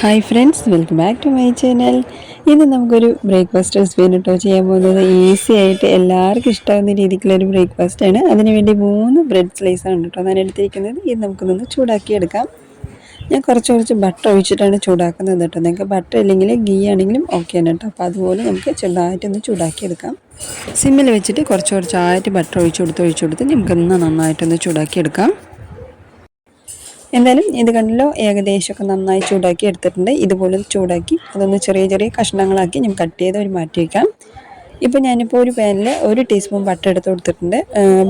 Hi friends welcome back to my channel ഇന്ന് നമുക്കൊരു breakfast recipe കേട്ടോ ചെയ്യാൻ പോകുന്നത് ഈസി ആയിട്ട് എല്ലാവർക്കും ഇഷ്ടമാകുന്ന രീതിക്കുള്ളൊരു ബ്രേക്ക്ഫാസ്റ്റ് ആണ്. അതിനുവേണ്ടി മൂന്ന് ബ്രെഡ് സ്ലൈസ് ആണ് കേട്ടോ ഞാൻ എടുത്തിരിക്കുന്നത്. ഇത് നമുക്കൊന്ന് ചൂടാക്കി എടുക്കാം ഞാൻ കുറച്ച് കുറച്ച് ബട്ടർ ഒഴിച്ചിട്ടാണ് ചൂടാക്കുന്നത് കേട്ടോ നിങ്ങൾക്ക് ബട്ടർ ഇല്ലെങ്കിൽ ഗീ ആണെങ്കിലും ഓക്കെ ആണ് കേട്ടോ അപ്പോൾ അതുപോലെ നമുക്ക് ചെറുതായിട്ടൊന്ന് ചൂടാക്കി എടുക്കാം സിമ്മിൽ വെച്ചിട്ട് കുറച്ച് കുറച്ചായിട്ട് ബട്ടർ ഒഴിച്ചു കൊടുത്ത് ഒഴിച്ചു കൊടുത്ത് നമുക്കൊന്ന് നന്നായിട്ടൊന്ന് ചൂടാക്കി എടുക്കാം എന്തായാലും ഇത് കണ്ടല്ലോ ഏകദേശമൊക്കെ നന്നായി ചൂടാക്കി എടുത്തിട്ടുണ്ട്. ഇതുപോലെ ചൂടാക്കി അതൊന്ന് ചെറിയ ചെറിയ കഷ്ണങ്ങളാക്കി ഞാൻ കട്ട് ചെയ്ത് ഒരു മാറ്റി വയ്ക്കാം ഇപ്പോൾ ഞാനിപ്പോൾ ഒരു പാനിൽ ഒരു ടീസ്പൂൺ ബട്ടർ എടുത്ത് കൊടുത്തിട്ടുണ്ട്.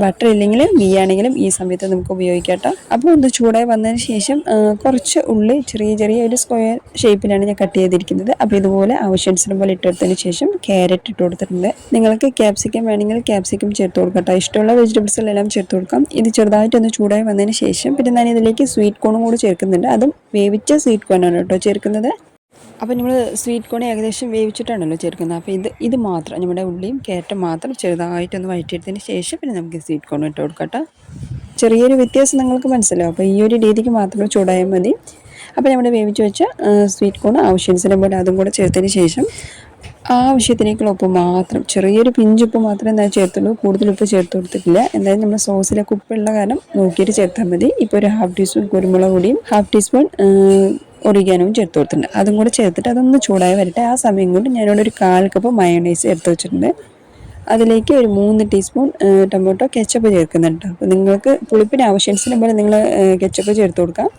ബട്ടർ ഇല്ലെങ്കിൽ ഗീ ആണെങ്കിലും ഈ സമയത്ത് നമുക്ക് ഉപയോഗിക്കാം കേട്ടോ അപ്പോൾ ഒന്ന് ചൂടായി വന്നതിന് ശേഷം കുറച്ച് ഉള്ളി ചെറിയ ചെറിയ ഒരു സ്ക്വയർ ഷേപ്പിലാണ് ഞാൻ കട്ട് ചെയ്തിരിക്കുന്നത്. അപ്പോൾ ഇതുപോലെ ആവശ്യാനുസരണം പോലെ ഇട്ടെടുത്തതിന് ശേഷം ക്യാരറ്റ് ഇട്ട് കൊടുത്തിട്ടുണ്ട്. നിങ്ങൾക്ക് ക്യാപ്സിക്കം വേണമെങ്കിൽ ക്യാപ്സിക്കം ചേർത്ത് കൊടുക്കട്ടോ ഇഷ്ടമുള്ള വെജിറ്റബിൾസിലെല്ലാം ചേർത്ത് കൊടുക്കാം. ഇത് ചെറുതായിട്ടൊന്ന് ചൂടായി വന്നതിന് ശേഷം പിന്നെ ഞാൻ ഇതിലേക്ക് സ്വീറ്റ് കോണും കൂടി ചേർക്കുന്നുണ്ട്. അതും വേവിച്ച സ്വീറ്റ് കോണാണ് കേട്ടോ ചേർക്കുന്നത്. അപ്പോൾ നമ്മൾ സ്വീറ്റ് കോൺ ഏകദേശം വേവിച്ചിട്ടാണല്ലോ ചേർക്കുന്നത്. അപ്പോൾ ഇത് ഇത് മാത്രം നമ്മുടെ ഉള്ളിയും കയറ്റം മാത്രം ചെറുതായിട്ടൊന്ന് വഴറ്റിയെടുത്തതിന് ശേഷം പിന്നെ നമുക്ക് സ്വീറ്റ് കോൺ ഇട്ട് കൊടുക്കട്ടെ ചെറിയൊരു വ്യത്യാസം നിങ്ങൾക്ക് മനസ്സിലാവും. അപ്പോൾ ഈ ഒരു രീതിക്ക് മാത്രം ചൂടായാൽ മതി. അപ്പോൾ നമ്മുടെ വേവിച്ച് വെച്ച സ്വീറ്റ് കോൺ ആവശ്യാനുസരണം പോലെ അതും കൂടെ ചേർത്തതിന് ശേഷം ആവശ്യത്തിനേക്കുള്ള ഉപ്പ് മാത്രം ചെറിയൊരു പിഞ്ചുപ്പ് മാത്രമേ ഞാൻ ചേർത്തുള്ളൂ. കൂടുതൽ ഉപ്പ് ചേർത്ത് കൊടുത്തിട്ടില്ല. എന്തായാലും നമ്മുടെ സോസിലൊക്കെ ഉപ്പുള്ള കാരണം നോക്കിയിട്ട് ചേർത്താൽ മതി. ഇപ്പോൾ ഒരു ഹാഫ് ടീസ്പൂൺ കുരുമുളക് പൊടിയും ഹാഫ് ടീസ്പൂൺ ഒറിഗാനവും ചേർത്ത് കൊടുത്തിട്ടുണ്ട്. അതും കൂടെ ചേർത്തിട്ട് അതൊന്ന് ചൂടായി വരട്ടെ. ആ സമയം കൊണ്ട് ഞാനിവിടെ ഒരു കാൽ കപ്പ് മയോണൈസ് എടുത്ത് വെച്ചിട്ടുണ്ട്. അതിലേക്ക് ഒരു മൂന്ന് ടീസ്പൂൺ ടൊമാറ്റോ കെച്ചപ്പ് ചേർക്കുന്നുണ്ട്. അപ്പോൾ നിങ്ങൾക്ക് പുളിപ്പിന് ആവശ്യത്തിന് പോലെ നിങ്ങൾ കെച്ചപ്പ് ചേർത്ത് കൊടുക്കാം.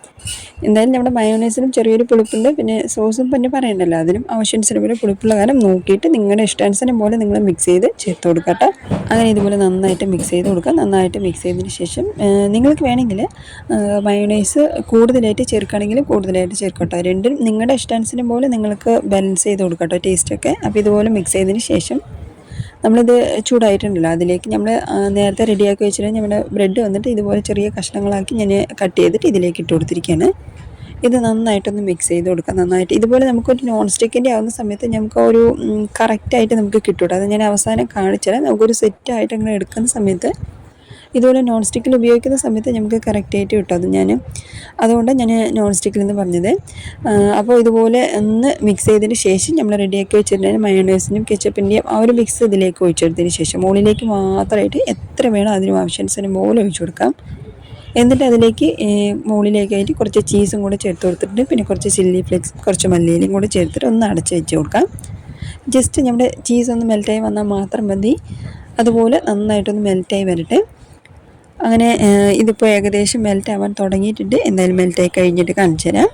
എന്തായാലും നമ്മുടെ മയോണൈസിനും ചെറിയൊരു പുളിപ്പുണ്ട്. പിന്നെ സോസും പിന്നെ പറയണ്ടല്ലോ അതിനും ആവശ്യത്തിന് പോലെ പുളിപ്പുള്ള കാലം നോക്കിയിട്ട് നിങ്ങളുടെ ഇഷ്ടാനുസരണം പോലെ നിങ്ങൾ മിക്സ് ചെയ്ത് ചേർത്ത് കൊടുക്കട്ടെ അങ്ങനെ ഇതുപോലെ നന്നായിട്ട് മിക്സ് ചെയ്ത് കൊടുക്കുക നന്നായിട്ട് മിക്സ് ചെയ്തതിന് ശേഷം നിങ്ങൾക്ക് വേണമെങ്കിൽ മയോണൈസ് കൂടുതലായിട്ട് ചേർക്കുകയാണെങ്കിൽ കൂടുതലായിട്ട് ചേർക്കട്ടോ രണ്ടും നിങ്ങളുടെ ഇഷ്ടാനുസരണം പോലെ നിങ്ങൾക്ക് ബാലൻസ് ചെയ്ത് കൊടുക്കട്ടോ ടേസ്റ്റൊക്കെ അപ്പോൾ ഇതുപോലെ മിക്സ് ചെയ്തതിന് ശേഷം നമ്മളിത് ചൂടായിട്ടുണ്ടല്ലോ. അതിലേക്ക് നമ്മൾ നേരത്തെ റെഡിയാക്കി വെച്ചിട്ട് നമ്മുടെ ബ്രെഡ് വന്നിട്ട് ഇതുപോലെ ചെറിയ കഷ്ണങ്ങളാക്കി ഞാൻ കട്ട് ചെയ്തിട്ട് ഇതിലേക്ക് ഇട്ട് കൊടുത്തിരിക്കുകയാണ് ഇത് നന്നായിട്ടൊന്ന് മിക്സ് ചെയ്ത് കൊടുക്കാം. നന്നായിട്ട് ഇതുപോലെ നമുക്കൊരു നോൺ സ്റ്റിക്കിന്റെ ആവുന്ന സമയത്ത് നമുക്ക് ഒരു കറക്റ്റായിട്ട് നമുക്ക് കിട്ടും അത് ഞാൻ അവസാനം കാണിച്ചാൽ നമുക്കൊരു സെറ്റായിട്ട് അങ്ങനെ എടുക്കുന്ന സമയത്ത് ഇതുപോലെ നോൺ സ്റ്റിക്കിൽ ഉപയോഗിക്കുന്ന സമയത്ത് നമുക്ക് കറക്റ്റായിട്ട് കിട്ടും അത് ഞാൻ അതുകൊണ്ട് ഞാൻ നോൺ സ്റ്റിക്കിൽ എന്ന് പറഞ്ഞത് അപ്പോൾ ഇതുപോലെ ഒന്ന് മിക്സ് ചെയ്തതിന് ശേഷം നമ്മൾ റെഡിയാക്കി വെച്ചിട്ടുണ്ടെങ്കിൽ മയോണൈസിനും കെച്ചപ്പിന്റെയും ആ ഒരു മിക്സ് ഇതിലേക്ക് ഒഴിച്ചെടുത്തതിന് ശേഷം മുകളിലേക്ക് മാത്രമായിട്ട് എത്ര വേണം അതിനും ആവശ്യാനുസരണം പോലെ ഒഴിച്ചു കൊടുക്കാം. എന്നിട്ട് അതിലേക്ക് മുകളിലേക്കായിട്ട് കുറച്ച് ചീസും കൂടെ ചേർത്ത് കൊടുത്തിട്ട് പിന്നെ കുറച്ച് ചില്ലി ഫ്ലേക്സ് കുറച്ച് മല്ലിയിലും കൂടെ ചേർത്തിട്ട് ഒന്ന് അടച്ച് വെച്ച് കൊടുക്കാം. ജസ്റ്റ് നമ്മുടെ ചീസ് ഒന്ന് മെൽറ്റായി വന്നാൽ മാത്രം മതി. അതുപോലെ നന്നായിട്ടൊന്ന് മെൽറ്റായി വരട്ടെ. അങ്ങനെ ഇതിപ്പോൾ ഏകദേശം മെൽറ്റ് ആവാൻ തുടങ്ങിയിട്ടുണ്ട്. എന്തായാലും മെൽറ്റായി കഴിഞ്ഞിട്ട് കാണിച്ചു തരാം.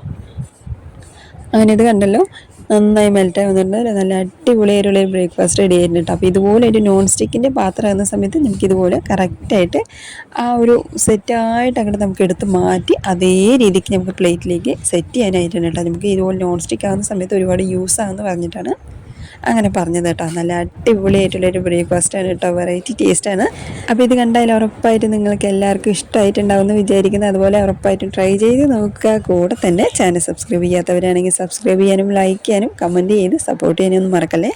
അങ്ങനെ ഇത് കണ്ടല്ലോ നന്നായി മെൽറ്റ് ആവുന്നുണ്ട് നല്ല അടിപൊളിയായിട്ടുള്ള ഒരു ബ്രേക്ക്ഫാസ്റ്റ് റെഡി ആയിട്ടുണ്ട് അപ്പോൾ ഇതുപോലെ ഒരു നോൺ സ്റ്റിക്കിന്റെ പാത്രം ആകുന്ന സമയത്ത് നമുക്കിതുപോലെ കറക്റ്റായിട്ട് ആ ഒരു സെറ്റായിട്ട് അങ്ങോട്ട് നമുക്ക് എടുത്ത് മാറ്റി അതേ രീതിക്ക് നമുക്ക് പ്ലേറ്റിലേക്ക് സെറ്റ് ചെയ്യാനായിട്ടുണ്ട് കേട്ടോ. നമുക്ക് ഇതുപോലെ നോൺ സ്റ്റിക്ക് ആകുന്ന സമയത്ത് ഒരുപാട് യൂസ് ആകുമെന്ന് പറഞ്ഞിട്ടാണ്. അങ്ങനെ പറഞ്ഞത് കേട്ടോ. നല്ല അടിപൊളിയായിട്ടുള്ളൊരു ബ്രേക്ക്ഫാസ്റ്റാണ് കേട്ടോ. വെറൈറ്റി ടേസ്റ്റാണ് അപ്പോൾ ഇത് കണ്ടാൽ ഉറപ്പായിട്ട് നിങ്ങൾക്ക് എല്ലാവർക്കും ഇഷ്ടമായിട്ടുണ്ടാവുമെന്ന് വിചാരിക്കുന്നത് അതുപോലെ ഉറപ്പായിട്ടും ട്രൈ ചെയ്ത് നോക്കുക. കൂടെ തന്നെ ചാനൽ സബ്സ്ക്രൈബ് ചെയ്യാത്തവരാണെങ്കിൽ സബ്സ്ക്രൈബ് ചെയ്യാനും ലൈക്ക് ചെയ്യാനും കമന്റ് ചെയ്ത് സപ്പോർട്ട് ചെയ്യാനും ഒന്നും മറക്കല്ലേ?